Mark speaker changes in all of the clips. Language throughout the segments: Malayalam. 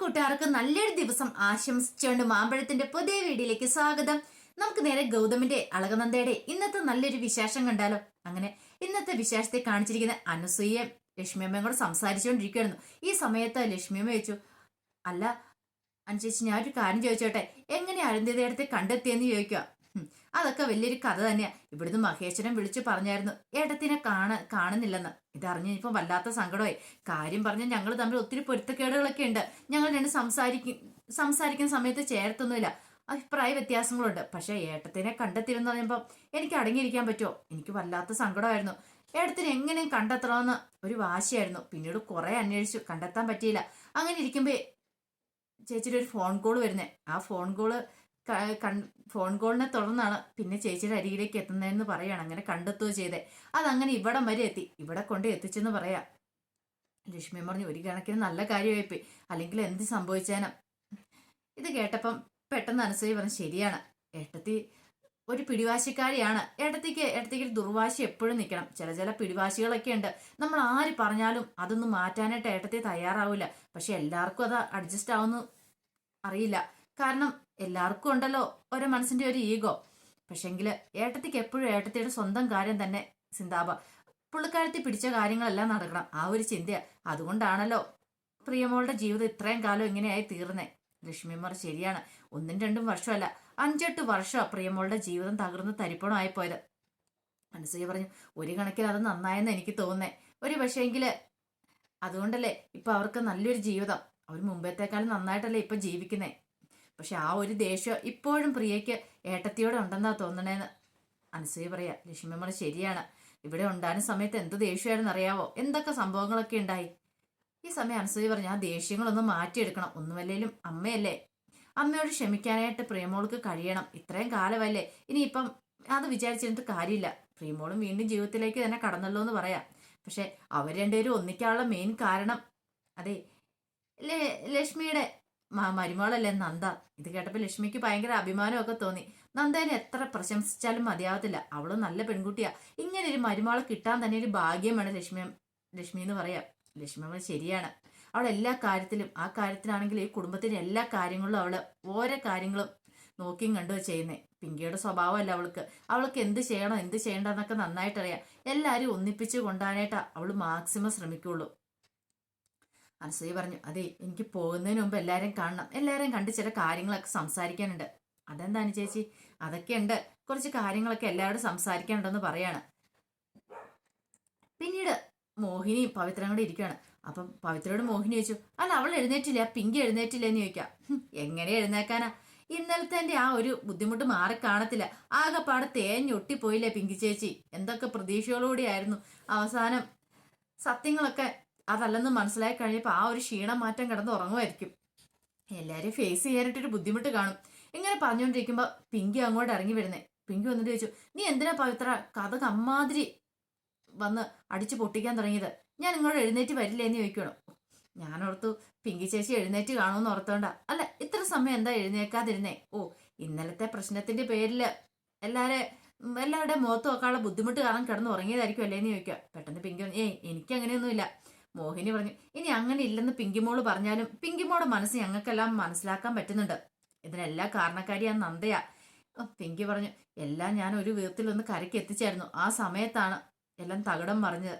Speaker 1: കൂട്ടുകാർക്ക് നല്ലൊരു ദിവസം ആശംസിച്ചുകൊണ്ട് മാമ്പഴത്തിന്റെ പുതിയ വീഡിയോയിലേക്ക് സ്വാഗതം. നമുക്ക് നേരെ ഗൗതമിന്റെ അളകനന്ദയുടെ ഇന്നത്തെ നല്ലൊരു വിശേഷം കണ്ടാലോ? അങ്ങനെ ഇന്നത്തെ വിശേഷത്തെ കാണിച്ചിരിക്കുന്ന അനസൂയ ലക്ഷ്മിയമ്മയും കൂടെ സംസാരിച്ചുകൊണ്ടിരിക്കുകയായിരുന്നു. ഈ സമയത്ത് ലക്ഷ്മിയമ്മ ചോദിച്ചു അല്ല അനുസരിച്ച് ഞാൻ ഒരു കാര്യം ചോദിച്ചോട്ടെ? എങ്ങനെ അരുന്ധതയുടെ കണ്ടെത്തിയെന്ന് ചോദിക്കുക അതൊക്കെ വലിയൊരു കഥ തന്നെയാ. ഇവിടുന്ന് മഹേശ്വരൻ വിളിച്ചു പറഞ്ഞായിരുന്നു ഏട്ടത്തിനെ കാണ കാണുന്നില്ലെന്ന്. ഇതറിഞ്ഞ് ഇപ്പം വല്ലാത്ത സങ്കടമായി. കാര്യം പറഞ്ഞ ഞങ്ങൾ തമ്മിൽ ഒത്തിരി പൊരുത്തക്കേടുകളൊക്കെ ഉണ്ട്. ഞങ്ങൾ രണ്ട് സംസാരിക്കും സംസാരിക്കുന്ന സമയത്ത് ചേർത്തൊന്നുമില്ല. അഭിപ്രായ വ്യത്യാസങ്ങളുണ്ട്. പക്ഷെ ഏട്ടത്തിനെ കണ്ടെത്തിയെന്ന് പറയുമ്പോൾ എനിക്ക് അടങ്ങിയിരിക്കാൻ പറ്റുമോ? എനിക്ക് വല്ലാത്ത സങ്കടമായിരുന്നു. ഏട്ടത്തിന് എങ്ങനെയും കണ്ടെത്തണമെന്ന് ഒരു വാശിയായിരുന്നു. പിന്നീട് കുറെ അന്വേഷിച്ചു. കണ്ടെത്താൻ പറ്റിയില്ല. അങ്ങനെ ഇരിക്കുമ്പോൾ ചേച്ചിയുടെ ഒരു ഫോൺ കോൾ വരുന്നേ. ആ ഫോൺ കോൾ ഫോൺ കോളിനെ തുടർന്നാണ് പിന്നെ ചേച്ചിയുടെ അരികിലേക്ക് എത്തുന്നതെന്ന് പറയാണ്. അങ്ങനെ കണ്ടെത്തുകയോ ചെയ്തേ. അതങ്ങനെ ഇവിടം വരെ എത്തി. ഇവിടെ കൊണ്ട് എത്തിച്ചെന്ന് പറയാം. ലക്ഷ്മി പറഞ്ഞു ഒരു കണക്കിന് നല്ല കാര്യമായിപ്പോയി അല്ലെങ്കിൽ എന്ത് സംഭവിച്ചാനും? ഇത് കേട്ടപ്പം പെട്ടെന്ന് അനുസരി പറഞ്ഞു ശരിയാണ്. ഏട്ടത്തി ഒരു പിടിവാശിക്കാരിയാണ്. ഏട്ടത്തിക്ക് ഏട്ടത്തിക്ക് ഒരു ദുർവാശി എപ്പോഴും നിൽക്കണം. ചില ചില പിടിവാശികളൊക്കെ ഉണ്ട്. നമ്മൾ ആര് പറഞ്ഞാലും അതൊന്നും മാറ്റാനായിട്ട് ഏട്ടത്തി തയ്യാറാവില്ല പക്ഷെ എല്ലാവർക്കും അത് അഡ്ജസ്റ്റ് ആവുമെന്ന് അറിയില്ല. കാരണം എല്ലാവർക്കും ഉണ്ടല്ലോ ഓരോ മനസ്സിന്റെ ഒരു ഈഗോ. പക്ഷെങ്കിൽ ഏട്ടത്തിക്ക് എപ്പോഴും ഏട്ടത്തിയുടെ സ്വന്തം കാര്യം തന്നെ സിന്താപ പുള്ളിക്കാരത്തി പിടിച്ച കാര്യങ്ങളെല്ലാം നടക്കണം. ആ ഒരു ചിന്തയാ. അതുകൊണ്ടാണല്ലോ പ്രിയമോളുടെ ജീവിതം ഇത്രയും കാലം ഇങ്ങനെയായി തീർന്നേ. ലക്ഷ്മിമാർ ശരിയാണ്. ഒന്നും രണ്ടും വർഷമല്ല. അഞ്ചെട്ട് വർഷം പ്രിയമോളുടെ ജീവിതം തകർന്ന് തരിപ്പണമായി പോയത്. മനസ്സിൽ പറഞ്ഞു ഒരു കണക്കിൽ അത് നന്നായെന്ന് എനിക്ക് തോന്നുന്നേ. ഒരു പക്ഷേങ്കിൽ അതുകൊണ്ടല്ലേ ഇപ്പൊ അവർക്ക് നല്ലൊരു ജീവിതം. അവർ മുമ്പത്തേക്കാളും നന്നായിട്ടല്ലേ ഇപ്പൊ ജീവിക്കുന്നേ? പക്ഷെ ആ ഒരു ദേഷ്യം ഇപ്പോഴും പ്രിയയ്ക്ക് ഏട്ടത്തിയോടെ ഉണ്ടെന്നാ തോന്നണേന്ന് അനസൂയ പറയാ ലക്ഷ്മിമ്മൾ ശരിയാണ്. ഇവിടെ ഉണ്ടാകുന്ന സമയത്ത് എന്ത് ദേഷ്യമായിരുന്നു അറിയാവോ? എന്തൊക്കെ സംഭവങ്ങളൊക്കെ ഉണ്ടായി? ഈ സമയം അനസൂയ പറഞ്ഞു ആ ദേഷ്യങ്ങളൊന്ന് മാറ്റിയെടുക്കണം. ഒന്നുമല്ലേലും അമ്മയല്ലേ? അമ്മയോട് ക്ഷമിക്കാനായിട്ട് പ്രിയമോൾക്ക് കഴിയണം. ഇത്രയും കാലമല്ലേ? ഇനിയിപ്പം അത് വിചാരിച്ചിരുന്നിട്ട് കാര്യമില്ല. പ്രിയമോളും വീണ്ടും ജീവിതത്തിലേക്ക് തന്നെ കടന്നല്ലോ എന്ന് പറയാം. പക്ഷെ അവർ രണ്ടുപേരും ഒന്നിക്കാനുള്ള മെയിൻ കാരണം അതെ ലക്ഷ്മിയുടെ മ- മരുമകളല്ലേ നന്ദ? ഇത് കേട്ടപ്പോൾ ലക്ഷ്മിക്ക് ഭയങ്കര അഭിമാനമൊക്കെ തോന്നി. നന്ദേനെ എത്ര പ്രശംസിച്ചാലും മതിയാവത്തില്ല. അവൾ നല്ല പെൺകുട്ടിയാ. ഇങ്ങനെ ഒരു മരുമോളെ കിട്ടാൻ തന്നെ ഒരു ഭാഗ്യമാണ് ലക്ഷ്മി ലക്ഷ്മി എന്ന് പറയാം. ലക്ഷ്മി അമ്മ ശരിയാണ്. അവൾ എല്ലാ കാര്യത്തിലും ആ കാര്യത്തിലാണെങ്കിൽ ഈ കുടുംബത്തിന്റെ എല്ലാ കാര്യങ്ങളും അവൾ ഓരോ കാര്യങ്ങളും നോക്കിയും കണ്ടു ചെയ്യുന്നേ. പിങ്കിയുടെ സ്വഭാവമല്ല അവൾക്ക്. അവൾക്ക് എന്ത് ചെയ്യണം എന്ത് ചെയ്യണ്ടെന്നൊക്കെ നന്നായിട്ടറിയാം. എല്ലാവരും ഒന്നിപ്പിച്ച് കൊണ്ടുപോകാനായിട്ട് അവൾ മാക്സിമം ശ്രമിക്കുള്ളൂ. അനസൂയ പറഞ്ഞു അതെ എനിക്ക് പോകുന്നതിന് മുമ്പ് എല്ലാവരെയും കാണണം. എല്ലാവരെയും കണ്ട് ചില കാര്യങ്ങളൊക്കെ സംസാരിക്കാനുണ്ട്. അതെന്താണ് ചേച്ചി? അതൊക്കെയുണ്ട് കുറച്ച് കാര്യങ്ങളൊക്കെ എല്ലാവരോടും സംസാരിക്കാനുണ്ടെന്ന് പറയാണ്. പിന്നീട് മോഹിനി പവിത്രയും കൂടെ ഇരിക്കുകയാണ്. അപ്പം പവിത്രയോട് മോഹിനി ചോദിച്ചു അല്ല അവൾ എഴുന്നേറ്റില്ല? പിങ്കി എഴുന്നേറ്റില്ല എന്ന് ചോദിക്കാം. എങ്ങനെ എഴുന്നേക്കാനാ? ഇന്നലത്തെ ആ ഒരു ബുദ്ധിമുട്ട് മാറി കാണത്തില്ല. ആകെപ്പാടെ തേഞ്ഞൊട്ടിപ്പോയില്ലേ പിങ്കി ചേച്ചി? എന്തൊക്കെ പ്രതീക്ഷകളോടെയായിരുന്നു അവസാനം സത്യങ്ങളൊക്കെ അതല്ലെന്ന് മനസ്സിലായി കഴിഞ്ഞപ്പോൾ ആ ഒരു ക്ഷീണം മാറ്റം കിടന്ന് ഉറങ്ങുമായിരിക്കും. എല്ലാവരെയും ഫേസ് ചെയ്യാനായിട്ടൊരു ബുദ്ധിമുട്ട് കാണും. ഇങ്ങനെ പറഞ്ഞുകൊണ്ടിരിക്കുമ്പോൾ പിങ്കി അങ്ങോട്ട് ഇറങ്ങി വരുന്നേ. പിങ്കി വന്നിട്ട് ചോദിച്ചു നീ എന്തിനാ പവിത്ര കഥ അമ്മാതിരി വന്ന് അടിച്ചു പൊട്ടിക്കാൻ തുടങ്ങിയത്? ഞാൻ ഇങ്ങോട്ട് എഴുന്നേറ്റ് വരില്ലേ എന്ന് ചോദിക്കണം ഞാൻ ഓർത്തു പിങ്കി ചേച്ചി എഴുന്നേറ്റ് കാണുമെന്ന് ഓർത്തോണ്ട. അല്ല ഇത്ര സമയം എന്താ എഴുന്നേക്കാതിരുന്നേ ഓ ഇന്നലത്തെ പ്രശ്നത്തിന്റെ പേരിൽ എല്ലാരെ എല്ലാവരുടെ മുഖത്ത് നോക്കാനുള്ള ബുദ്ധിമുട്ട് കാരണം കിടന്ന് ഉറങ്ങിയതായിരിക്കും അല്ലേ എന്ന് ചോദിക്കുക പെട്ടെന്ന് പിങ്കി ഏയ് എനിക്ക് അങ്ങനെയൊന്നുമില്ല മോഹിനി പറഞ്ഞു ഇനി അങ്ങനെ ഇല്ലെന്ന് പിങ്കിമോൾ പറഞ്ഞാലും പിങ്കിമോടെ മനസ്സ് ഞങ്ങൾക്കെല്ലാം മനസ്സിലാക്കാൻ പറ്റുന്നുണ്ട്. ഇതിനെല്ലാം കാരണക്കാരിയാ നന്ദയാ. പിങ്കി പറഞ്ഞു എല്ലാം ഞാൻ ഒരു വിധത്തിൽ ഒന്ന് കരയ്ക്ക് എത്തിച്ചായിരുന്നു. ആ സമയത്താണ് എല്ലാം തകിടം മറിഞ്ഞത്.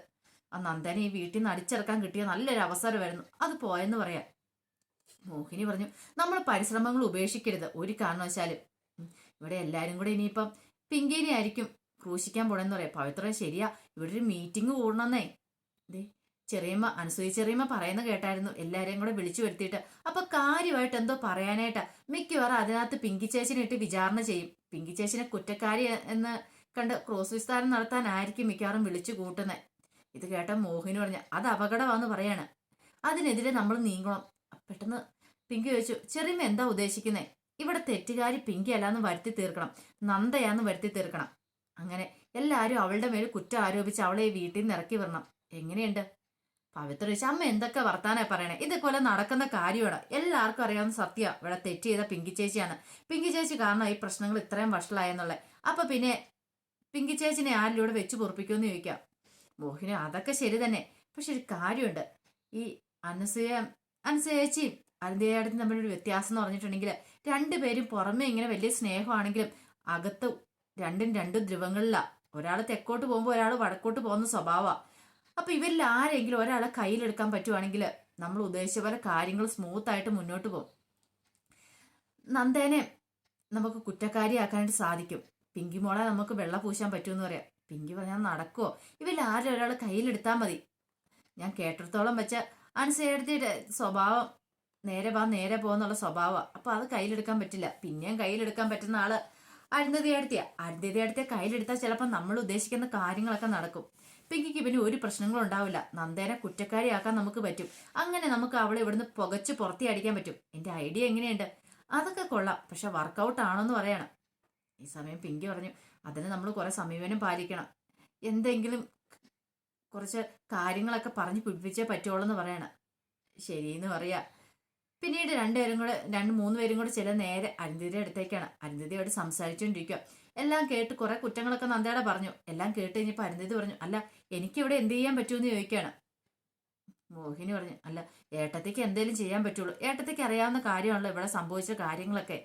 Speaker 1: ആ നന്ദനെ ഈ വീട്ടിൽ നിന്ന് അടിച്ചിറക്കാൻ കിട്ടിയ നല്ലൊരു അവസരമായിരുന്നു. അത് പോയെന്ന് പറയാം. മോഹിനി പറഞ്ഞു നമ്മൾ പരിശ്രമങ്ങൾ ഉപേക്ഷിക്കരുത്. ഒരു കാരണവശാലും. ഇവിടെ എല്ലാരും കൂടെ ഇനിയിപ്പം പിങ്കിനെ ആയിരിക്കും ക്രൂശിക്കാൻ പോണെന്ന് പറയാം. പവിത്ര ശരിയാ. ഇവിടെ ഒരു മീറ്റിംഗ് കൂടണമെന്നേ ദേ ചെറിയമ്മ അനുസൂയി ചെറിയമ്മ പറയുന്ന കേട്ടായിരുന്നു. എല്ലാരെയും കൂടെ വിളിച്ചു വരുത്തിയിട്ട്. അപ്പൊ കാര്യമായിട്ട് എന്തോ പറയാനായിട്ടാ മിക്കവാറും അതിനകത്ത് പിങ്കി ചേച്ചിനെ ഇട്ട് വിചാരണ ചെയ്യും. പിങ്കി ചേച്ചിനെ കുറ്റക്കാരി എന്ന് കണ്ട് ക്രോസ് വിസ്താരം നടത്താനായിരിക്കും മിക്കവാറും വിളിച്ചു കൂട്ടുന്നത് ഇത് കേട്ട മോഹിനി പറഞ്ഞ അത് അപകടമാന്ന് പറയാണ്. അതിനെതിരെ നമ്മൾ നീങ്ങണം. പെട്ടെന്ന് പിങ്കി ചോദിച്ചു ചെറിയമ്മ എന്താ ഉദ്ദേശിക്കുന്നത് ഇവിടെ തെറ്റുകാരി പിങ്കി അല്ലാന്ന് വരുത്തി തീർക്കണം. നന്ദയാന്ന് വരുത്തി തീർക്കണം. അങ്ങനെ എല്ലാവരും അവളുടെ മേൽ കുറ്റം ആരോപിച്ച് അവളെ ഈ വീട്ടിൽ നിന്ന് ഇറക്കി വരണം എങ്ങനെയുണ്ട്? പവിത്ര അമ്മ എന്തൊക്കെ വർത്താനാ പറയണേ? ഇതേപോലെ നടക്കുന്ന കാര്യമാണ്. എല്ലാവർക്കും അറിയാവുന്ന സത്യ. ഇവിടെ തെറ്റ് ചെയ്ത പിങ്കി ചേച്ചിയാണ്. പിങ്കി ചേച്ചി കാരണം ഈ പ്രശ്നങ്ങൾ ഇത്രയും വഷളായെന്നുള്ളത് അപ്പൊ പിന്നെ പിങ്കി ചേച്ചിനെ ആരിലൂടെ വെച്ച് പൊറപ്പിക്കുമെന്ന് ചോദിക്കാം. മോഹിനി അതൊക്കെ ശരി തന്നെ. പക്ഷെ ഒരു കാര്യമുണ്ട്. ഈ അനസൂയ അനസൂയ ചേച്ചി അരുന്തേടത്തും തമ്മിലൊരു വ്യത്യാസം എന്ന് പറഞ്ഞിട്ടുണ്ടെങ്കിൽ രണ്ടുപേരും പുറമേ ഇങ്ങനെ വലിയ സ്നേഹമാണെങ്കിലും അകത്ത് രണ്ടും രണ്ടും ധ്രുവങ്ങളിലാണ് ഒരാൾ തെക്കോട്ട് പോകുമ്പോൾ ഒരാൾ വടക്കോട്ട് പോകുന്ന സ്വഭാവമാണ് അപ്പൊ ഇവരിൽ ആരെങ്കിലും ഒരാളെ കയ്യിലെടുക്കാൻ പറ്റുവാണെങ്കിൽ നമ്മൾ ഉദ്ദേശിച്ച പോലെ കാര്യങ്ങൾ സ്മൂത്ത് ആയിട്ട് മുന്നോട്ട് പോകും. നന്ദേനെ നമുക്ക് കുറ്റക്കാരിയാക്കാനായിട്ട് സാധിക്കും. പിങ്കി മോളെ നമുക്ക് വെള്ള പൂശാൻ പറ്റുമെന്ന് പറയാം. പിങ്കി പറഞ്ഞാൽ നടക്കുമോ ഇവരിൽ ആരും ഒരാൾ കയ്യിലെടുത്താൽ മതി. ഞാൻ കേട്ടിടത്തോളം വെച്ച അനുസരിച്ചിട്ട് സ്വഭാവം നേരെ വാ നേരെ പോകുന്നുള്ള സ്വഭാവമാണ് അപ്പൊ അത് കയ്യിലെടുക്കാൻ പറ്റില്ല. പിന്നെയും കയ്യിലെടുക്കാൻ പറ്റുന്ന ആൾ അരുന്ധതി അടുത്തിയ. അരുന്ധതി അടുത്തിയ കയ്യിലെടുത്താൽ ചിലപ്പോൾ നമ്മൾ ഉദ്ദേശിക്കുന്ന കാര്യങ്ങളൊക്കെ നടക്കും. പിങ്കിക്ക് പിന്നെ ഒരു പ്രശ്നങ്ങളും ഉണ്ടാവില്ല. നന്ദേനെ കുറ്റക്കാരിയാക്കാൻ നമുക്ക് പറ്റും. അങ്ങനെ നമുക്ക് അവളെ ഇവിടുന്ന് പുകച്ച് പുറത്തി അടിക്കാൻ പറ്റും. എന്റെ ഐഡിയ എങ്ങനെയുണ്ട്? അതൊക്കെ കൊള്ളാം. പക്ഷെ വർക്കൗട്ട് ആണോന്ന് പറയണം. ഈ സമയം പിങ്കി പറഞ്ഞു അതിന് നമ്മൾ കുറെ സമീപനം പാലിക്കണം. എന്തെങ്കിലും കുറച്ച് കാര്യങ്ങളൊക്കെ പറഞ്ഞു പിടിപ്പിച്ചേ പറ്റുള്ളൂ എന്ന് പറയണം. ശരിയെന്ന് പറയാ. പിന്നീട് രണ്ടുപേരും കൂടെ രണ്ട് മൂന്ന് പേരും കൂടെ ചില നേരെ അരുന്ധതിയുടെ അടുത്തേക്കാണ്. അരുന്ധതിയോട് സംസാരിച്ചുകൊണ്ടിരിക്കുക എല്ലാം കേട്ട് കുറെ കുറ്റങ്ങളൊക്കെ നന്ദയുടെ പറഞ്ഞു. എല്ലാം കേട്ട് കഴിഞ്ഞപ്പോൾ അരുന്ധതി പറഞ്ഞു അല്ല എനിക്കിവിടെ എന്ത് ചെയ്യാൻ പറ്റുമെന്ന് ചോദിക്കുകയാണ് മോഹിനി പറഞ്ഞു അല്ല ഏട്ടത്തേക്ക് എന്തേലും ചെയ്യാൻ പറ്റുള്ളൂ. ഏട്ടത്തേക്ക് അറിയാവുന്ന കാര്യമാണല്ലോ ഇവിടെ സംഭവിച്ച കാര്യങ്ങളൊക്കെ.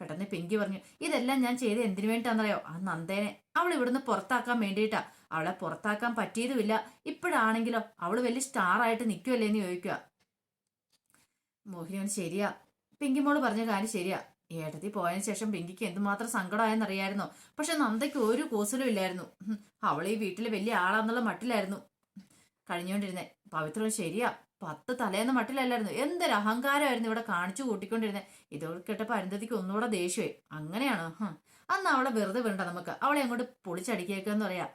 Speaker 1: പെട്ടെന്ന് പിങ്കി പറഞ്ഞു ഇതെല്ലാം ഞാൻ ചെയ്ത് എന്തിനു വേണ്ടിട്ടാണെന്നറിയോ ആ നന്ദേനെ. അവൾ ഇവിടുന്ന് പുറത്താക്കാൻ വേണ്ടിയിട്ടാ. അവളെ പുറത്താക്കാൻ പറ്റിയതുമില്ല. ഇപ്പോഴാണെങ്കിലോ അവൾ വലിയ സ്റ്റാർ ആയിട്ട് നിൽക്കുമല്ലേ എന്ന് ചോദിക്കുക മോഹിനി പറഞ്ഞു ശരിയാ പിങ്കിമോൾ പറഞ്ഞ കാര്യം ശരിയാ. ഏട്ടത്തി പോയതിനു ശേഷം പിങ്കിക്ക് എന്തുമാത്രം സങ്കടമായെന്നറിയായിരുന്നോ. പക്ഷെ നന്ദയ്ക്ക് ഒരു കൂസലും ഇല്ലായിരുന്നു. അവൾ ഈ വീട്ടിലെ വലിയ ആളാന്നുള്ള മട്ടിലായിരുന്നു. കഴിഞ്ഞുകൊണ്ടിരുന്നേ പവിത്രം ശരിയാ. പത്ത് തലേന്ന മട്ടിലല്ലായിരുന്നു. എന്തൊരു അഹങ്കാരമായിരുന്നു ഇവിടെ കാണിച്ചു കൂട്ടിക്കൊണ്ടിരുന്നത് ഇതോട് കേട്ടപ്പോൾ അരുന്ധതിക്ക് ഒന്നുകൂടെ ദേഷ്യമേ അങ്ങനെയാണോ. അന്ന് അവളെ വെറുതെ വിടണ്ട നമുക്ക്. അവളെ അങ്ങോട്ട് പൊളിച്ചടിക്കേക്കെന്ന് പറയാ.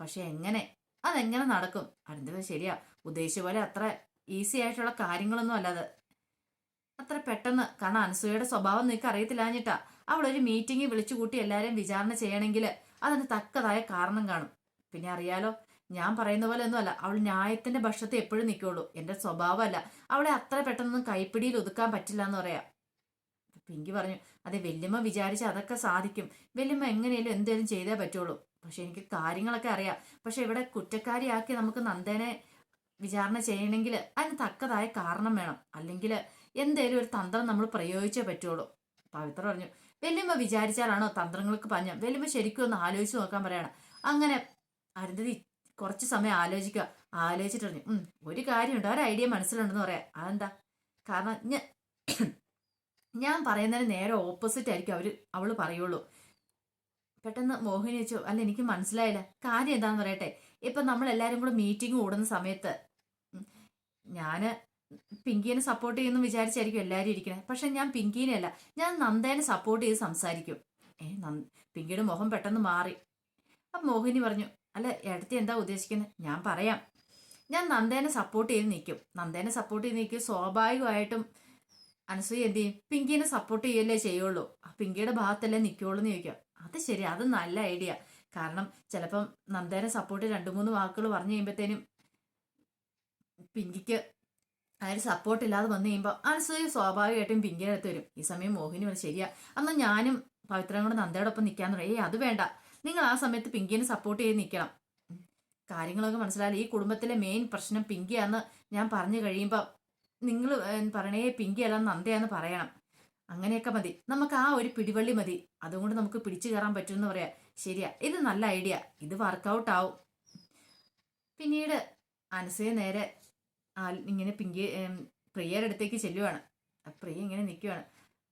Speaker 1: പക്ഷെ എങ്ങനെ? അതെങ്ങനെ നടക്കും? അരുന്ധതി ശരിയാ. ഉദ്ദേശിച്ച പോലെ അത്ര ഈസി ആയിട്ടുള്ള കാര്യങ്ങളൊന്നും അല്ലാതെ. അത്ര പെട്ടെന്ന്. കാരണം അനസൂയയുടെ സ്വഭാവം നിനക്ക് അവൾ ഒരു മീറ്റിംഗ് വിളിച്ചു കൂട്ടി എല്ലാവരെയും വിചാരണ ചെയ്യണമെങ്കിൽ അതിന് തക്കതായ കാരണം കാണും. പിന്നെ അറിയാലോ ഞാൻ പറയുന്ന പോലെ ഒന്നുമല്ല. അവൾ ന്യായത്തിന്റെ ഭക്ഷണത്തെ എപ്പോഴും നിൽക്കുള്ളൂ എന്റെ സ്വഭാവമല്ല. അവളെ അത്ര പെട്ടെന്നൊന്നും കൈപ്പിടിയിൽ ഒതുക്കാൻ പറ്റില്ല എന്ന് പറയാ. പിങ്കി പറഞ്ഞു അതെ വല്യമ്മ വിചാരിച്ച അതൊക്കെ സാധിക്കും. വല്യമ്മ എങ്ങനെയാലും എന്തേലും ചെയ്തേ പറ്റുള്ളൂ. പക്ഷെ എനിക്ക് കാര്യങ്ങളൊക്കെ അറിയാം. പക്ഷെ ഇവിടെ കുറ്റക്കാരിയാക്കി നമുക്ക് നന്ദനെ വിചാരണ ചെയ്യണമെങ്കിൽ അതിന് തക്കതായ കാരണം വേണം. അല്ലെങ്കിൽ എന്തേലും ഒരു തന്ത്രം നമ്മൾ പ്രയോഗിച്ചേ പറ്റുള്ളൂ. പവിത്ര പറഞ്ഞു വലിയമ്മ വിചാരിച്ചാലാണോ തന്ത്രങ്ങൾക്ക് പഞ്ഞം? വലിയമ്മ ശരിക്കും ഒന്ന് ആലോചിച്ച് നോക്കാൻ പറയണം. അങ്ങനെ അരുന്ധതി കുറച്ച് സമയം ആലോചിക്കുക. ആലോചിച്ചിട്ട് പറഞ്ഞു ഒരു കാര്യമുണ്ട്. ഒരു ഐഡിയ മനസ്സിലുണ്ടെന്ന് പറയാം. അതെന്താ? കാരണം ഞാൻ ഞാൻ പറയുന്നതിന് നേരെ ഓപ്പോസിറ്റ് ആയിരിക്കും അവർ അവൾ പറയുള്ളൂ. പെട്ടെന്ന് മോഹിനി വെച്ചു അല്ല എനിക്ക് മനസ്സിലായില്ല. കാര്യം എന്താന്ന് പറയട്ടെ? ഇപ്പൊ നമ്മൾ എല്ലാരും കൂടെ മീറ്റിംഗ് കൂടുന്ന സമയത്ത് ഞാൻ പിങ്കിനെ സപ്പോർട്ട് ചെയ്യുന്നു വിചാരിച്ചായിരിക്കും എല്ലാവരും ഇരിക്കുന്നത് പക്ഷെ ഞാൻ പിങ്കീനെ അല്ല ഞാൻ നന്ദേനെ സപ്പോർട്ട് ചെയ്ത് സംസാരിക്കും. ഏ നന്ദ പിങ്കിയുടെ മുഖം പെട്ടെന്ന് മാറി. അപ്പം മോഹിനി പറഞ്ഞു അല്ല ഇടത്തി എന്താ ഉദ്ദേശിക്കുന്നത് ഞാൻ പറയാം. ഞാൻ നന്ദേനെ സപ്പോർട്ട് ചെയ്ത് നിൽക്കും. നന്ദേനെ സപ്പോർട്ട് ചെയ്ത് നിൽക്കും സ്വാഭാവികമായിട്ടും അനസൂയ എന്ത് ചെയ്യും? പിങ്കിനെ സപ്പോർട്ട് ചെയ്യല്ലേ ചെയ്യുള്ളൂ. ആ പിങ്കിയുടെ ഭാഗത്തല്ലേ നിൽക്കുള്ളൂ എന്ന് ചോദിക്കാം. അത് ശരി അത് നല്ല ഐഡിയ കാരണം ചിലപ്പം നന്ദേനെ സപ്പോർട്ട് രണ്ട് മൂന്ന് വാക്കുകൾ പറഞ്ഞു കഴിയുമ്പോഴത്തേനും പിങ്കിക്ക് അതിന് സപ്പോർട്ട് ഇല്ലാതെ വന്നു കഴിയുമ്പോൾ അനസൂയ സ്വാഭാവികമായിട്ടും പിങ്കിയുടെ അടുത്ത് വരും. ഈ സമയം മോഹിനി പറഞ്ഞു ശരിയാ അന്ന് ഞാനും പവിത്രം കൂടെ നന്ദയോടൊപ്പം നിൽക്കാന്ന് പറയും ഏയ് അത് വേണ്ട. നിങ്ങൾ ആ സമയത്ത് പിങ്കിനെ സപ്പോർട്ട് ചെയ്ത് നിൽക്കണം. കാര്യങ്ങളൊക്കെ മനസ്സിലായാലും ഈ കുടുംബത്തിലെ മെയിൻ പ്രശ്നം പിങ്കിയാന്ന് ഞാൻ പറഞ്ഞു കഴിയുമ്പോൾ നിങ്ങൾ പറയണേ പിങ്കി അല്ല നന്ദയാന്ന് പറയണം. അങ്ങനെയൊക്കെ മതി. നമുക്ക് ആ ഒരു പിടിവള്ളി മതി. അതുകൊണ്ട് നമുക്ക് പിടിച്ചു കയറാൻ പറ്റുമെന്ന് പറയാം. ശരിയാ ഇത് നല്ല ഐഡിയ. ഇത് വർക്കൗട്ട് ആവും. പിന്നീട് അനസയെ നേരെ ആ ഇങ്ങനെ പിങ്കി പ്രിയയുടെ അടുത്തേക്ക് ചെല്ലുവാണ്. പ്രിയ ഇങ്ങനെ നിൽക്കുവാണ്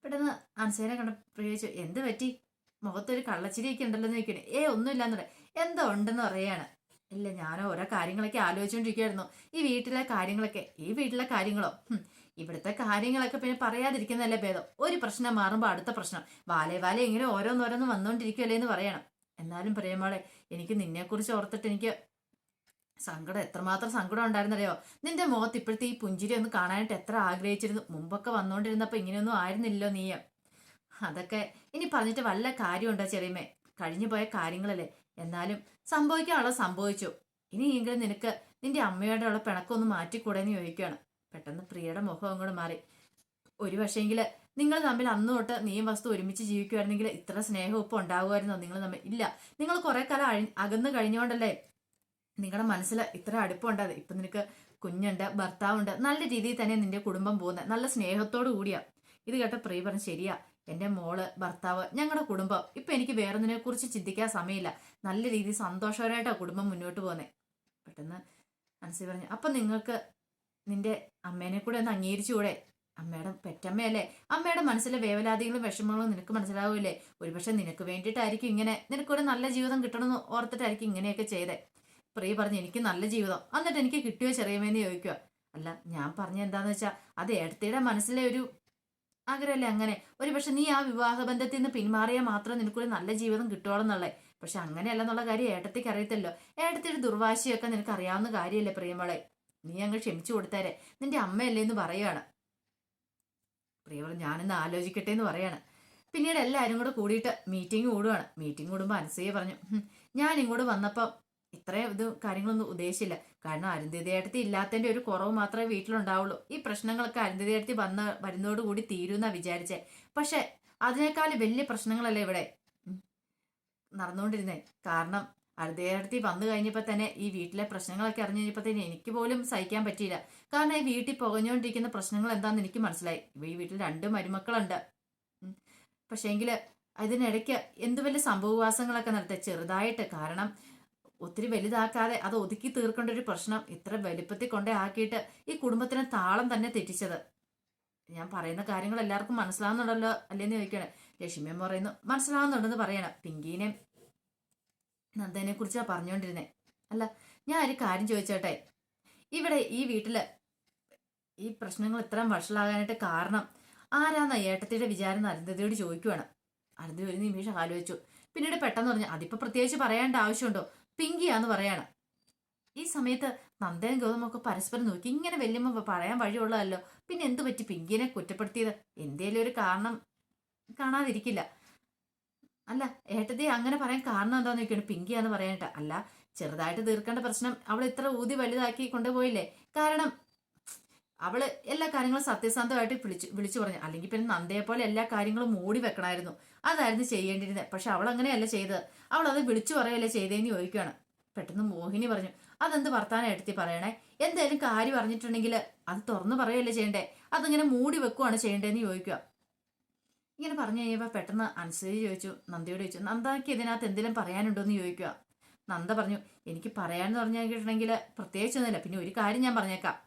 Speaker 1: പെട്ടെന്ന് അൻസേനെ കണ്ട പ്രിയ ചോദിച്ചു എന്ത് പറ്റി? മുഖത്തൊരു കള്ളച്ചിരിയൊക്കെ ഉണ്ടല്ലോ എന്ന് ചോദിക്കണേ ഏ ഒന്നുമില്ലാന്ന് പറയാം. എന്തോ ഉണ്ടെന്ന് പറയാണ്. ഇല്ല ഞാൻ ഓരോ കാര്യങ്ങളൊക്കെ ആലോചിച്ചുകൊണ്ടിരിക്കുകയായിരുന്നു ഈ വീട്ടിലെ കാര്യങ്ങളൊക്കെ ഈ വീട്ടിലെ കാര്യങ്ങളോ? ഇവിടുത്തെ കാര്യങ്ങളൊക്കെ പിന്നെ പറയാതിരിക്കുന്നതല്ലേ ഭേദം. ഒരു പ്രശ്നം മാറുമ്പോൾ അടുത്ത പ്രശ്നം. വാലേ വാലേ ഇങ്ങനെ ഓരോന്നോരോന്ന് വന്നുകൊണ്ടിരിക്കുമല്ലേ എന്ന് പറയണം. എന്നാലും പ്രിയമോളെ എനിക്ക് നിന്നെക്കുറിച്ച് ഓർത്തിട്ട് എനിക്ക് സങ്കടം എത്രമാത്രം സങ്കടം ഉണ്ടായിരുന്നറിയോ? നിന്റെ മുഖത്ത് ഇപ്പോഴത്തെ ഈ പുഞ്ചിരി ഒന്ന് കാണാനായിട്ട് എത്ര ആഗ്രഹിച്ചിരുന്നു. മുമ്പൊക്കെ വന്നുകൊണ്ടിരുന്നപ്പോൾ ഇങ്ങനെയൊന്നും ആയിരുന്നില്ലല്ലോ നീ അതൊക്കെ ഇനി പറഞ്ഞിട്ട് വല്ല കാര്യമുണ്ടോ ചെറിയമ്മേ? കഴിഞ്ഞു പോയ കാര്യങ്ങളല്ലേ. എന്നാലും സംഭവിക്കാനുള്ള സംഭവിച്ചു. ഇനിയെങ്കിലും നിനക്ക് നിന്റെ അമ്മയോടെ ഉള്ള പിണക്കൊന്ന് മാറ്റിക്കൂടെന്ന് ചോദിക്കുകയാണ്. പെട്ടെന്ന് പ്രിയയുടെ മുഖം അങ്ങോട്ട് മാറി. ഒരു പക്ഷേങ്കിൽ നിങ്ങൾ തമ്മിൽ അന്ന് തൊട്ട് നീയും വസ്തു ഒരുമിച്ച് ജീവിക്കുമായിരുന്നെങ്കിൽ ഇത്ര സ്നേഹം ഇപ്പം ഉണ്ടാകുമായിരുന്നോ നിങ്ങൾ തമ്മിൽ ഇല്ല. നിങ്ങൾ കുറെ കാലം അഴി അകന്ന് കഴിഞ്ഞുകൊണ്ടല്ലേ? നിങ്ങളുടെ മനസ്സിൽ ഇത്ര അടുപ്പമുണ്ട് അത് ഇപ്പം നിനക്ക് കുഞ്ഞുണ്ട് ഭർത്താവുണ്ട് നല്ല രീതിയിൽ തന്നെ നിന്റെ കുടുംബം പോകുന്നത് നല്ല സ്നേഹത്തോടു കൂടിയാ. ഇത് കേട്ട പ്രിയ പറഞ്ഞു ശരിയാ. എന്റെ മോൾ ഭർത്താവ് ഞങ്ങളുടെ കുടുംബം. ഇപ്പൊ എനിക്ക് വേറൊന്നിനെ കുറിച്ച് ചിന്തിക്കാൻ സമയമില്ല. നല്ല രീതിയിൽ സന്തോഷകരമായിട്ടാ കുടുംബം മുന്നോട്ട് പോകുന്നത് പെട്ടെന്ന് മനസ്സിൽ പറഞ്ഞു അപ്പൊ നിങ്ങൾക്ക് നിന്റെ അമ്മേനെ കൂടെ ഒന്ന് അംഗീകരിച്ചുകൂടെ? അമ്മയുടെ പെറ്റമ്മയല്ലേ? അമ്മയുടെ മനസ്സിലെ വേവലാതികളും വിഷമങ്ങളും നിനക്ക് മനസ്സിലാവൂലേ ഒരുപക്ഷെ നിനക്ക് വേണ്ടിയിട്ടായിരിക്കും ഇങ്ങനെ നിനക്കൊരു നല്ല ജീവിതം കിട്ടണമെന്ന് ഓർത്തിട്ടായിരിക്കും ഇങ്ങനെയൊക്കെ ചെയ്തേ. പ്രിയ പറഞ്ഞു എനിക്ക് നല്ല ജീവിതം. എന്നിട്ട് എനിക്ക് കിട്ടിയോ ചെറിയമേന്ന് ചോദിക്കുക അല്ല ഞാൻ പറഞ്ഞ എന്താന്ന് വെച്ചാൽ അത് എടുത്തയുടെ മനസ്സിലെ ഒരു ആഗ്രഹമല്ലേ അങ്ങനെ. ഒരു പക്ഷെ നീ ആ വിവാഹബന്ധത്തിൽ നിന്ന് പിന്മാറിയാൽ മാത്രം നിനക്കൊരു നല്ല ജീവിതം കിട്ടുകയുള്ളെന്നുള്ളേ പക്ഷെ അങ്ങനെയല്ലെന്നുള്ള കാര്യം ഏട്ടത്തേക്ക് അറിയത്തല്ലോ ഏട്ടത്തിയുടെ ദുർവാശിയൊക്കെ നിനക്ക് അറിയാവുന്ന കാര്യമല്ലേ പ്രിയമോളെ നീ അങ്ങ് ക്ഷമിച്ചു കൊടുത്താരെ. നിന്റെ അമ്മയല്ലേ എന്ന് പറയാണ് പ്രിയവൾ ഞാനിന്ന് ആലോചിക്കട്ടെ എന്ന് പറയാണ് പിന്നീട് എല്ലാവരും കൂടെ കൂടിയിട്ട് മീറ്റിംഗ് കൂടുവാണ് മീറ്റിംഗ് കൂടുമ്പോൾ അനസൂയ പറഞ്ഞു ഞാൻ ഇങ്ങോട്ട് വന്നപ്പം ഇത്രയും ഇത് കാര്യങ്ങളൊന്നും ഉദ്ദേശിച്ചില്ല. കാരണം അരുന്ധതിയേട്ടത്തി ഇല്ലാത്തതിന്റെ ഒരു കുറവ് മാത്രമേ വീട്ടിലുണ്ടാവുള്ളൂ. ഈ പ്രശ്നങ്ങളൊക്കെ അരുന്ധതിയേട്ടത്തി വന്ന വരുന്നതോടുകൂടി തീരുമെന്നാ വിചാരിച്ചേ. പക്ഷെ അതിനേക്കാൾ വലിയ പ്രശ്നങ്ങളല്ലേ ഇവിടെ? നടന്നുകൊണ്ടിരുന്നേ. കാരണം അരുന്ധതിയേട്ടത്തി വന്നു കഴിഞ്ഞപ്പോൾ തന്നെ ഈ വീട്ടിലെ പ്രശ്നങ്ങളൊക്കെ അറിഞ്ഞു കഴിഞ്ഞപ്പോൾ തന്നെ എനിക്ക് പോലും സഹിക്കാൻ പറ്റിയില്ല. കാരണം ഈ വീട്ടിൽ പുകഞ്ഞുകൊണ്ടിരിക്കുന്ന പ്രശ്നങ്ങൾ എന്താണെന്ന് എനിക്ക് മനസ്സിലായി. ഈ വീട്ടിൽ രണ്ട് മരുമക്കളുണ്ട്. പക്ഷേങ്കിൽ അതിനിടയ്ക്ക് എന്ത് വലിയ സംഭവവാസങ്ങളൊക്കെ നടത്തുക ചെറുതായിട്ട്. കാരണം ഒത്തിരി വലുതാക്കാതെ അത് ഒതുക്കി തീർക്കേണ്ട ഒരു പ്രശ്നം ഇത്ര വലുപ്പത്തിൽ കൊണ്ടേ ആക്കിയിട്ട് ഈ കുടുംബത്തിന് താളം തന്നെ തെറ്റിച്ചത്. ഞാൻ പറയുന്ന കാര്യങ്ങൾ എല്ലാവർക്കും മനസ്സിലാവുന്നുണ്ടല്ലോ അല്ലേന്ന് ചോദിക്കണേ? ലക്ഷ്മിയമ്മ പറയുന്നു മനസ്സിലാവുന്നുണ്ടെന്ന് പറയണം. പിങ്കീനെ നന്ദനെ കുറിച്ചാണ് പറഞ്ഞുകൊണ്ടിരുന്നേ അല്ല ഞാൻ ഒരു കാര്യം ചോദിച്ചോട്ടെ? ഇവിടെ ഈ വീട്ടിൽ ഈ പ്രശ്നങ്ങൾ ഇത്രയും വഷളാകാനായിട്ട് കാരണം ആരാന്ന ഏട്ടത്തിയുടെ വിചാരം അരുന്ധതിയോട് ചോദിക്കുവാണ്. അരുന്ധതി ഒരു നിമിഷം ആലോചിച്ചു. പിന്നീട് പെട്ടെന്ന് പറഞ്ഞു അതിപ്പോ പ്രത്യേകിച്ച് പറയേണ്ട ആവശ്യമുണ്ടോ? പിങ്കിയാന്ന് പറയാണ്. ഈ സമയത്ത് നന്ദനും ഗൗതമൊക്കെ പരസ്പരം നോക്കി ഇങ്ങനെ വല്യമ്മ പറയാൻ വഴിയുള്ളതല്ലോ. പിന്നെ എന്തു പറ്റി? പിങ്കിനെ കുറ്റപ്പെടുത്തിയത് എന്തേലും ഒരു കാരണം കാണാതിരിക്കില്ല. അല്ല ഏട്ടത്തി അങ്ങനെ പറയാൻ കാരണം എന്താന്ന് ചോദിക്കണം. പിങ്കിയാന്ന് പറയാനിട്ട് അല്ല ചെറുതായിട്ട് തീർക്കേണ്ട പ്രശ്നം അവൾ ഇത്ര ഊതി വലുതാക്കി കൊണ്ടുപോയില്ലേ? കാരണം അവൾ എല്ലാ കാര്യങ്ങളും സത്യസന്ധമായിട്ട് വിളിച്ചു വിളിച്ചു പറഞ്ഞു. അല്ലെങ്കിൽ പിന്നെ നന്ദയെ പോലെ എല്ലാ കാര്യങ്ങളും മൂടി വെക്കണമായിരുന്നു. അതായിരുന്നു ചെയ്യേണ്ടിയിരുന്നത് പക്ഷെ അവൾ അങ്ങനെയല്ല ചെയ്തത്. അവൾ അത് വിളിച്ചു പറയല്ലേ ചെയ്തേന്ന് ചോദിക്കുകയാണ് പെട്ടെന്ന് മോഹിനി പറഞ്ഞു അതെന്ത് വർത്താനം എടുത്തി പറയണേ? എന്തായാലും കാര്യം പറഞ്ഞിട്ടുണ്ടെങ്കിൽ അത് തുറന്നു പറയല്ലേ ചെയ്യണ്ടേ? അതിങ്ങനെ മൂടി വെക്കുവാണ് ചെയ്യേണ്ടതെന്ന് ചോദിക്കുക ഇങ്ങനെ പറഞ്ഞു കഴിയുമ്പോൾ പെട്ടെന്ന് അനുസരി ചോദിച്ചു നന്ദയോട് ചോദിച്ചു നന്ദയ്ക്ക് ഇതിനകത്ത് എന്തെങ്കിലും പറയാനുണ്ടോ എന്ന് ചോദിക്കുക നന്ദ പറഞ്ഞു എനിക്ക് പറയാൻ എന്ന് പറഞ്ഞിട്ടുണ്ടെങ്കിൽ പ്രത്യേകിച്ചൊന്നുമില്ല. പിന്നെ ഒരു കാര്യം ഞാൻ പറഞ്ഞേക്കാം.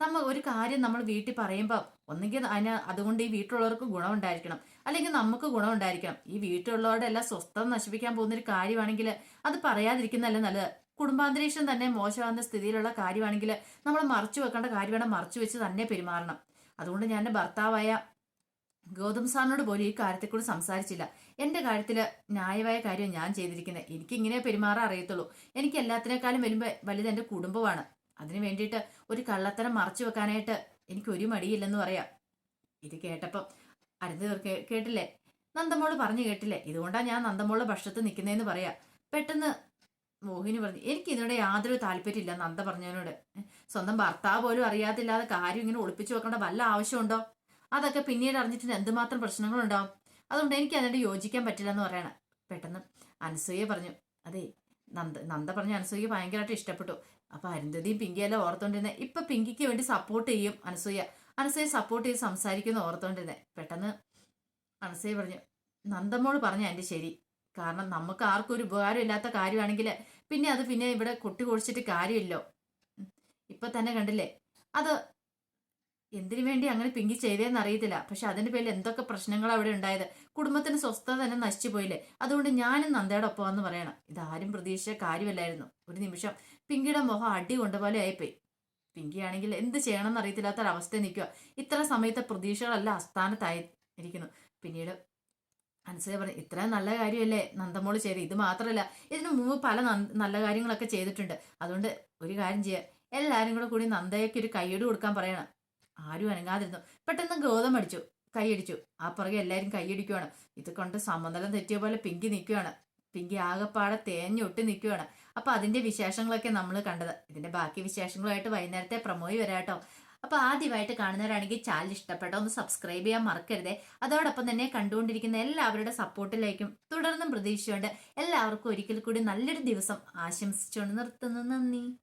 Speaker 1: നമ്മൾ ഒരു കാര്യം നമ്മൾ വീട്ടിൽ പറയുമ്പോൾ ഒന്നെങ്കിൽ അതിന് അതുകൊണ്ട് ഈ വീട്ടിലുള്ളവർക്ക് ഗുണമുണ്ടായിരിക്കണം. അല്ലെങ്കിൽ നമുക്ക് ഗുണമുണ്ടായിരിക്കണം. ഈ വീട്ടിലുള്ളവരുടെ എല്ലാം സ്വസ്ഥം നശിപ്പിക്കാൻ പോകുന്ന ഒരു കാര്യമാണെങ്കിൽ അത് പറയാതിരിക്കുന്നതല്ല നല്ലത്. കുടുംബാന്തരീക്ഷം തന്നെ മോശമാകുന്ന സ്ഥിതിയിലുള്ള കാര്യമാണെങ്കിൽ നമ്മൾ മറച്ചു വെക്കേണ്ട കാര്യമാണ് മറച്ചു വെച്ച് തന്നെ പെരുമാറണം. അതുകൊണ്ട് ഞാൻ ഭർത്താവായ ഗൗതം സാറിനോട് പോലും ഈ കാര്യത്തെക്കുറിച്ച് സംസാരിച്ചില്ല. എന്റെ കാര്യത്തിൽ ന്യായമായ കാര്യം ഞാൻ ചെയ്തിരിക്കുന്നത്. എനിക്ക് ഇങ്ങനെ പെരുമാറാൻ അറിയത്തുള്ളൂ. എനിക്ക് എല്ലാത്തിനേക്കാളും വരുമ്പോൾ വലുത് എന്റെ കുടുംബമാണ്. അതിനു വേണ്ടിയിട്ട് ഒരു കള്ളത്തരം മറച്ചു വെക്കാനായിട്ട് എനിക്ക് ഒരു മടിയില്ലെന്ന് പറയാം. ഇത് കേട്ടപ്പം അരുത് കേട്ടില്ലേ? നന്ദമോൾ പറഞ്ഞു കേട്ടില്ലേ? ഇതുകൊണ്ടാണ് ഞാൻ നന്ദമോൾ ഭക്ഷണത്ത് നിൽക്കുന്നതെന്ന് പറയാ. പെട്ടെന്ന് മോഹിനി പറഞ്ഞു എനിക്ക് ഇതിനോട് യാതൊരു താല്പര്യമില്ല നന്ദ പറഞ്ഞതിനോട് സ്വന്തം ഭർത്താവ് പോലും അറിയാതില്ലാതെ കാര്യം ഇങ്ങനെ ഒളിപ്പിച്ചു വെക്കേണ്ട വല്ല ആവശ്യമുണ്ടോ? അതൊക്കെ പിന്നീട് അറിഞ്ഞിട്ട് എന്തുമാത്രം പ്രശ്നങ്ങളുണ്ടാവും? അതുകൊണ്ട് എനിക്ക് അതിനോട് യോജിക്കാൻ പറ്റില്ല എന്ന് പറയണം. പെട്ടെന്ന് അനസൂയ പറഞ്ഞു അതെ നന്ദ നന്ദ പറഞ്ഞ അനസൂയ ഭയങ്കരമായിട്ട് ഇഷ്ടപ്പെട്ടു. അപ്പൊ അരുന്ധതിയും പിങ്കിയെല്ലാം ഓർത്തോണ്ടിരുന്നെ. ഇപ്പൊ പിങ്കിക്ക് വേണ്ടി സപ്പോർട്ട് ചെയ്യും അനസൂയ. അനസൂയ സപ്പോർട്ട് ചെയ്ത് സംസാരിക്കുന്നു ഓർത്തോണ്ടിരുന്നെ. പെട്ടെന്ന് അനസൂയ പറഞ്ഞു നന്ദമ്മോട് പറഞ്ഞു എന്റെ ശരി. കാരണം നമുക്ക് ആർക്കും ഒരു ഉപകാരം ഇല്ലാത്ത കാര്യമാണെങ്കിൽ പിന്നെ അത് പിന്നെ ഇവിടെ കൊട്ടി കുഴിച്ചിട്ട് കാര്യമില്ലോ. ഇപ്പൊ തന്നെ കണ്ടില്ലേ? അത് എന്തിനു വേണ്ടി അങ്ങനെ പിങ്കി ചെയ്തേന്ന് അറിയത്തില്ല. പക്ഷെ അതിന്റെ പേരിൽ എന്തൊക്കെ പ്രശ്നങ്ങൾ അവിടെ ഉണ്ടായത്? കുടുംബത്തിന് സ്വസ്ഥത തന്നെ നശിച്ചു പോയില്ലേ? അതുകൊണ്ട് ഞാനും നന്ദയുടെ ഒപ്പമെന്ന് പറയണം. ഇതാരും പ്രതീക്ഷിച്ച കാര്യമല്ലായിരുന്നു. ഒരു നിമിഷം പിങ്കിയുടെ മുഖം അടി കൊണ്ട പോലെ ആയിപ്പോയി. പിങ്കിയാണെങ്കിൽ എന്ത് ചെയ്യണമെന്ന് അറിയത്തില്ലാത്തൊരവസ്ഥ നിൽക്കുക ഇത്ര സമയത്തെ പ്രതീക്ഷകളെല്ലാം അസ്ഥാനത്തായി ഇരിക്കുന്നു. പിന്നീട് അനുസരിച്ച് പറഞ്ഞു ഇത്രയും നല്ല കാര്യമല്ലേ നന്ദമോൾ ചെയ്ത് ഇത് മാത്രമല്ല ഇതിനു മുമ്പ് പല നല്ല കാര്യങ്ങളൊക്കെ ചെയ്തിട്ടുണ്ട്. അതുകൊണ്ട് ഒരു കാര്യം ചെയ്യുക എല്ലാവരും കൂടെ കൂടി നന്ദയ്ക്ക് ഒരു കൈയ്യടി കൊടുക്കാൻ പറയണം. ആരും അനങ്ങാതിരുന്നു. പെട്ടെന്ന് ഗോതം അടിച്ചു കൈയടിച്ചു ആ പുറകെ എല്ലാവരും കൈയടിക്കുവാണ് ഇത് കൊണ്ട് സമനിലം തെറ്റിയ പോലെ പിങ്കി നിൽക്കുകയാണ് പിങ്കി ആകെപ്പാടെ തേഞ്ഞൊട്ടി നിൽക്കുകയാണ് അപ്പൊ അതിന്റെ വിശേഷങ്ങളൊക്കെ നമ്മൾ കണ്ടത്. ഇതിന്റെ ബാക്കി വിശേഷങ്ങളുമായിട്ട് വൈകുന്നേരത്തെ പ്രമോയി വരാട്ടോ അപ്പൊ ആദ്യമായിട്ട് കാണുന്നവരാണെങ്കിൽ ചാനൽ ഇഷ്ടപ്പെട്ട ഒന്ന് സബ്സ്ക്രൈബ് ചെയ്യാൻ മറക്കരുതേ. അതോടൊപ്പം തന്നെ കണ്ടുകൊണ്ടിരിക്കുന്ന എല്ലാവരുടെ സപ്പോർട്ടിലേക്കും തുടർന്നും പ്രതീക്ഷിച്ചുകൊണ്ട് എല്ലാവർക്കും ഒരിക്കൽ കൂടി നല്ലൊരു ദിവസം ആശംസിച്ചുകൊണ്ട് നിർത്തുന്നു. നന്ദി.